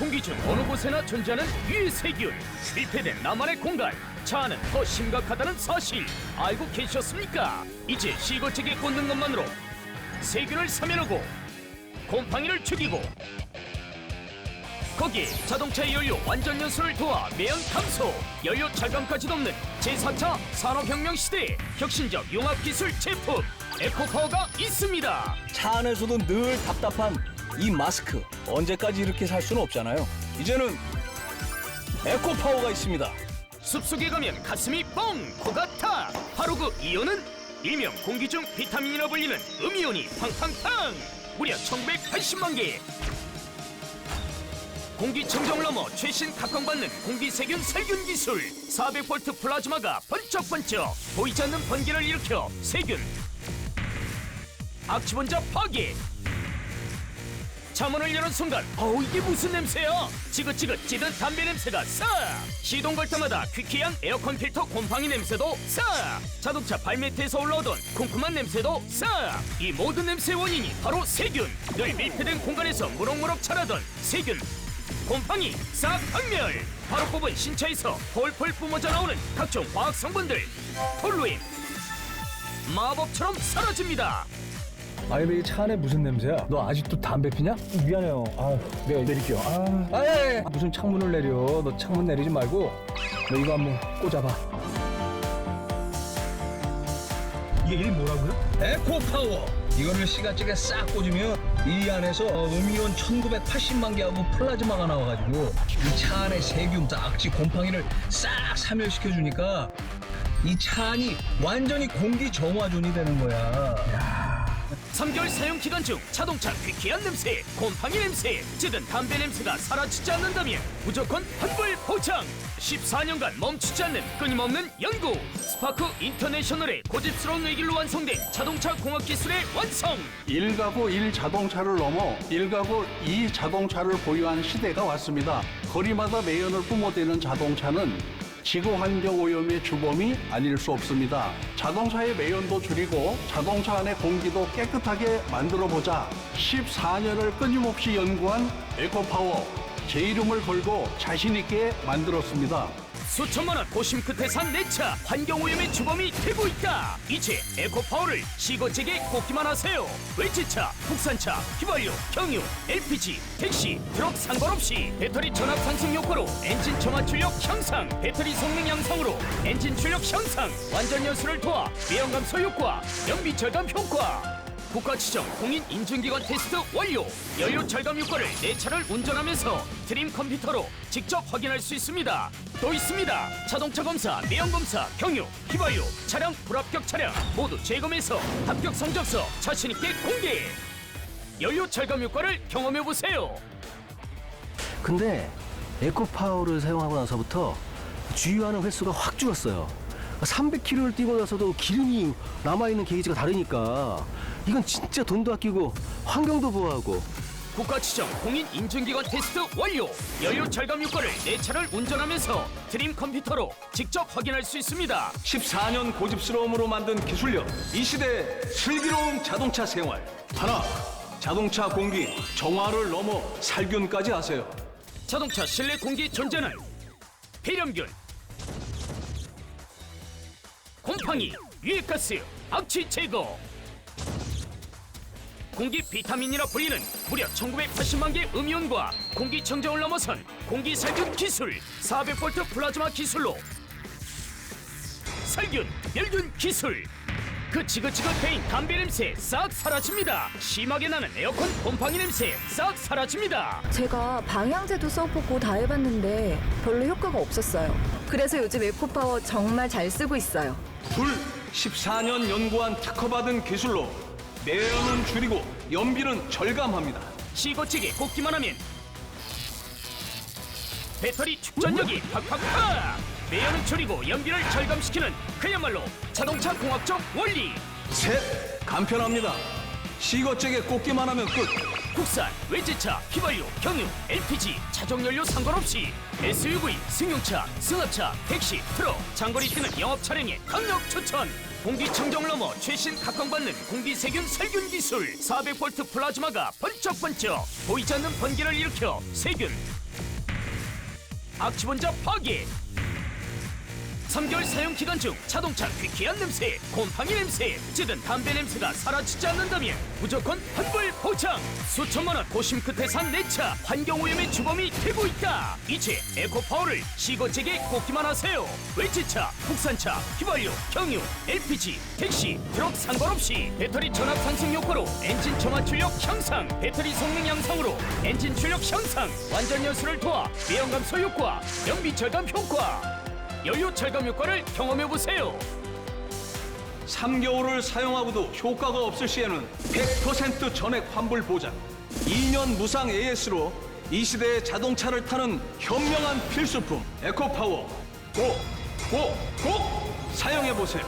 공기 중 어느 곳에나 존재하는 유해세균 밀폐된 나만의 공간. 차 안은 더 심각하다는 사실. 알고 계셨습니까? 이제 시거책에 꽂는 것만으로 세균을 사면하고 곰팡이를 죽이고 거기에 자동차 연료 완전 연소를 도와 매연 감소 연료 절감까지 돕는 제4차 산업혁명 시대의 혁신적 융합기술 제품 에코파워가 있습니다. 차 안에서도 늘 답답한 이 마스크 언제까지 이렇게 살 수는 없잖아요. 이제는 에코 파워가 있습니다. 숲속에 가면 가슴이 뻥! 코가 타! 바로 그 이유는 일명 공기 중 비타민이라 불리는 음이온이 팡팡팡! 무려 1980만 개! 공기청정을 넘어 최신 각광받는 공기세균 살균 기술! 400V 플라즈마가 번쩍번쩍! 보이지 않는 번개를 일으켜 세균! 악취분자 파괴 차문을 여는 순간 어우 이게 무슨 냄새야? 지긋지긋 찌든 담배 냄새가 싹! 시동 걸 때마다 퀴퀴한 에어컨 필터 곰팡이 냄새도 싹! 자동차 발매트에서 올라오던 쿰쿰한 냄새도 싹! 이 모든 냄새의 원인이 바로 세균! 늘 밀폐된 공간에서 무럭무럭 자라던 세균! 곰팡이 싹 박멸! 바로 뽑은 신차에서 폴폴 뿜어져 나오는 각종 화학 성분들! 톨루인! 마법처럼 사라집니다 아니 이차 안에 무슨 냄새야? 너 아직도 담배 피냐? 미안해요. 아, 내가 내릴게요. 아, 아, 예, 예. 무슨 창문을 내려? 너 창문 내리지 말고 너 이거 한번 꽂아봐. 이게 이름이 뭐라고요? 에코 파워. 이거를 시가찌개 싹 꽂으면 이 안에서 음이온 1980만 개하고 플라즈마가 나와가지고 이 차 안에 세균, 악취, 곰팡이를 싹 사멸시켜 주니까 이 차 안이 완전히 공기 정화존이 되는 거야. 3개월 사용 기간 중 자동차 퀴퀴한 냄새, 곰팡이 냄새, 찌든 담배 냄새가 사라지지 않는다면 무조건 환불 보장! 14년간 멈추지 않는 끊임없는 연구! 스파크 인터내셔널의 고집스러운 의길로 완성된 자동차 공학 기술의 완성! 1가구 1자동차를 넘어 1가구 2자동차를 보유한 시대가 왔습니다. 거리마다 매연을 뿜어대는 자동차는 지구 환경 오염의 주범이 아닐 수 없습니다. 자동차의 매연도 줄이고 자동차 안의 공기도 깨끗하게 만들어 보자. 14년을 끊임없이 연구한 에코파워 제 이름을 걸고 자신 있게 만들었습니다. 수천만 원 고심 끝에 산 내 차 환경오염의 주범이 되고 있다. 이제 에코파워를 시거잭에 꽂기만 하세요. 외제차, 국산차, 휘발유, 경유, LPG, 택시, 트럭 상관없이 배터리 전압 상승 효과로 엔진 정화 출력 향상, 배터리 성능 향상으로 엔진 출력 향상, 완전 연수를 도와 매연 감소 효과, 연비 절감 효과. 국가 지정 공인 인증기관 테스트 완료. 연료 절감 효과를 내 차를 운전하면서 드림 컴퓨터로 직접 확인할 수 있습니다. 또 있습니다. 자동차 검사, 매연 검사, 경유, 휘발유, 차량 불합격 차량 모두 재검해서 합격 성적서 자신 있게 공개. 연료 절감 효과를 경험해 보세요. 근데 에코파워를 사용하고 나서부터 주유하는 횟수가 확 줄었어요. 300km를 뛰고 나서도 기름이 남아있는 게이지가 다르니까 이건 진짜 돈도 아끼고 환경도 보호하고 국가 지정 공인 인증기관 테스트 완료. 연료 절감 효과를 내 차를 운전하면서 드림 컴퓨터로 직접 확인할 수 있습니다. 14년 고집스러움으로 만든 기술력 이 시대의 슬기로운 자동차 생활 하나 자동차 공기 정화를 넘어 살균까지 하세요 자동차 실내 공기 존재는 폐렴균, 곰팡이, 유해가스, 악취 제거. 공기 비타민이라 불리는 무려 1980만 개 음이온과 공기 청정을 넘어선 공기 살균 기술 400V 플라즈마 기술로 살균, 멸균 기술. 그 지긋지긋 배인 담배 냄새 싹 사라집니다. 심하게 나는 에어컨 곰팡이 냄새 싹 사라집니다. 제가 방향제도 써보고 다 해봤는데 별로 효과가 없었어요. 그래서 요즘 에코파워 정말 잘 쓰고 있어요. 둘 14년 연구한 특허받은 기술로 매연은 줄이고 연비는 절감합니다. 시거치게 꽂기만 하면 배터리 축전력이 팍팍팍! 매연은 줄이고 연비를 절감시키는 그야말로 자동차 공학적 원리. 셋 간편합니다. 시거잭에 꽂기만 하면 끝. 국산 외제차 휘발유 경유 LPG 차종연료 상관없이 SUV 승용차 승합차 택시 트럭 장거리 뛰는 영업 차량에 강력 추천 공기청정을 넘어 최신 각광받는 공기세균 살균 기술. 400V 플라즈마가 번쩍번쩍. 보이지 않는 번개를 일으켜 세균. 악취 먼저 파괴. 3개월 사용 기간 중 자동차 귀쾌한 냄새, 곰팡이 냄새, 찌든 담배 냄새가 사라지지 않는다면 무조건 환불 보장! 수천만 원 고심 끝에 산 내 차 환경오염의 주범이 되고 있다! 이제 에코파워를 시거잭에 꽂기만 하세요! 외제차, 국산차, 휘발유, 경유, LPG, 택시, 트럭 상관없이 배터리 전압 상승 효과로 엔진 정화 출력 향상, 배터리 성능 향상으로 엔진 출력 향상, 완전 연수를 도와 외형 감소 효과, 연비 절감 효과! 연료 절감 효과를 경험해 보세요. 3개월을 사용하고도 효과가 없을 시에는 100% 전액 환불 보장. 2년 무상 AS로 이 시대의 자동차를 타는 현명한 필수품 에코파워. 꼭, 꼭, 꼭 사용해 보세요.